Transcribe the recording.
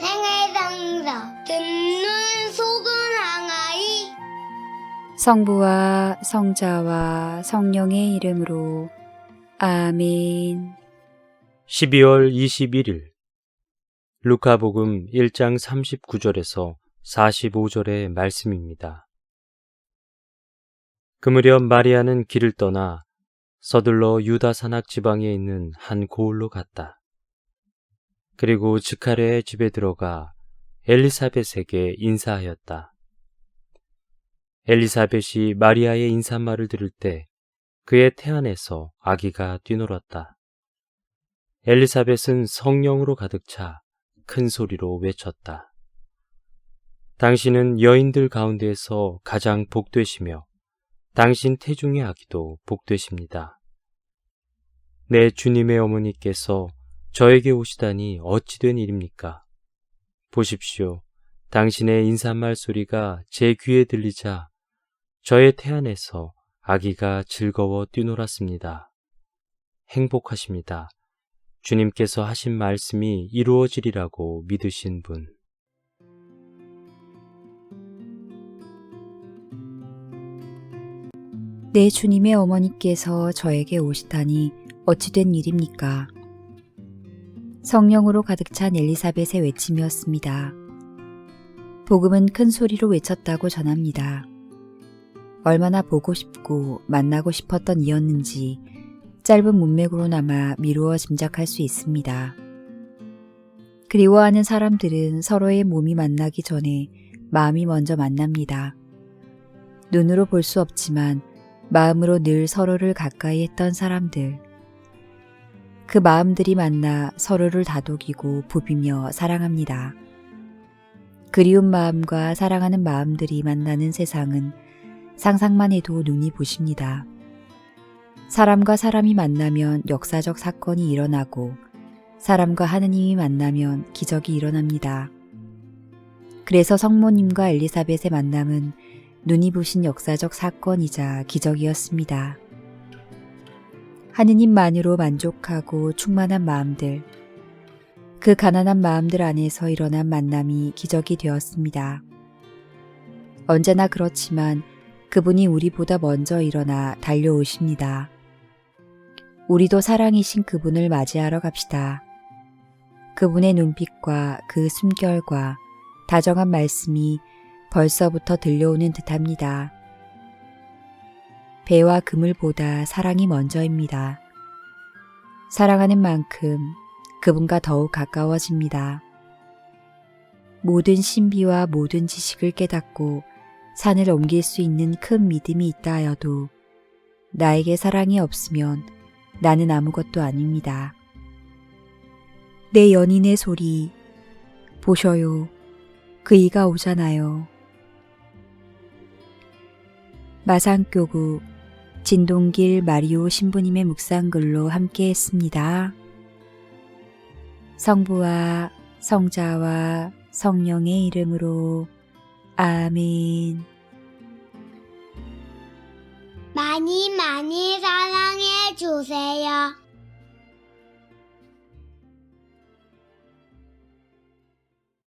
생애장사 듣는 속은 항아리 성부와 성자와 성령의 이름으로 아멘. 12월 21일 루카복음 1장 39절에서 45절의 말씀입니다. 그 무렵 마리아는 길을 떠나 서둘러 유다 산악 지방에 있는 한 고을로 갔다. 그리고 즈카레의 집에 들어가 엘리사벳에게 인사하였다. 엘리사벳이 마리아의 인사말을 들을 때 그의 태안에서 아기가 뛰놀았다. 엘리사벳은 성령으로 가득 차 큰 소리로 외쳤다. 당신은 여인들 가운데에서 가장 복되시며 당신 태중의 아기도 복되십니다. 내 주님의 어머니께서 저에게 오시다니 어찌된 일입니까? 보십시오. 당신의 인사말 소리가 제 귀에 들리자 저의 태안에서 아기가 즐거워 뛰놀았습니다. 행복하십니다. 주님께서 하신 말씀이 이루어지리라고 믿으신 분. 내 주님의 어머니께서 저에게 오시다니 어찌된 일입니까? 성령으로 가득 찬 엘리사벳의 외침이었습니다. 복음은 큰 소리로 외쳤다고 전합니다. 얼마나 보고 싶고 만나고 싶었던 이였는지 짧은 문맥으로나마 미루어 짐작할 수 있습니다. 그리워하는 사람들은 서로의 몸이 만나기 전에 마음이 먼저 만납니다. 눈으로 볼 수 없지만 마음으로 늘 서로를 가까이 했던 사람들. 그 마음들이 만나 서로를 다독이고 부비며 사랑합니다. 그리운 마음과 사랑하는 마음들이 만나는 세상은 상상만 해도 눈이 부십니다. 사람과 사람이 만나면 역사적 사건이 일어나고 사람과 하느님이 만나면 기적이 일어납니다. 그래서 성모님과 엘리사벳의 만남은 눈이 부신 역사적 사건이자 기적이었습니다. 하느님만으로 만족하고 충만한 마음들, 그 가난한 마음들 안에서 일어난 만남이 기적이 되었습니다. 언제나 그렇지만 그분이 우리보다 먼저 일어나 달려오십니다. 우리도 사랑이신 그분을 맞이하러 갑시다. 그분의 눈빛과 그 숨결과 다정한 말씀이 벌써부터 들려오는 듯합니다. 배와 그물보다 사랑이 먼저입니다. 사랑하는 만큼 그분과 더욱 가까워집니다. 모든 신비와 모든 지식을 깨닫고 산을 옮길 수 있는 큰 믿음이 있다 하여도 나에게 사랑이 없으면 나는 아무것도 아닙니다. 내 연인의 소리 보셔요. 그 이가 오잖아요. 마상교구 진동길 마리오 신부님의 묵상글로 함께 했습니다. 성부와 성자와 성령의 이름으로 아멘. 많이 많이 주세요.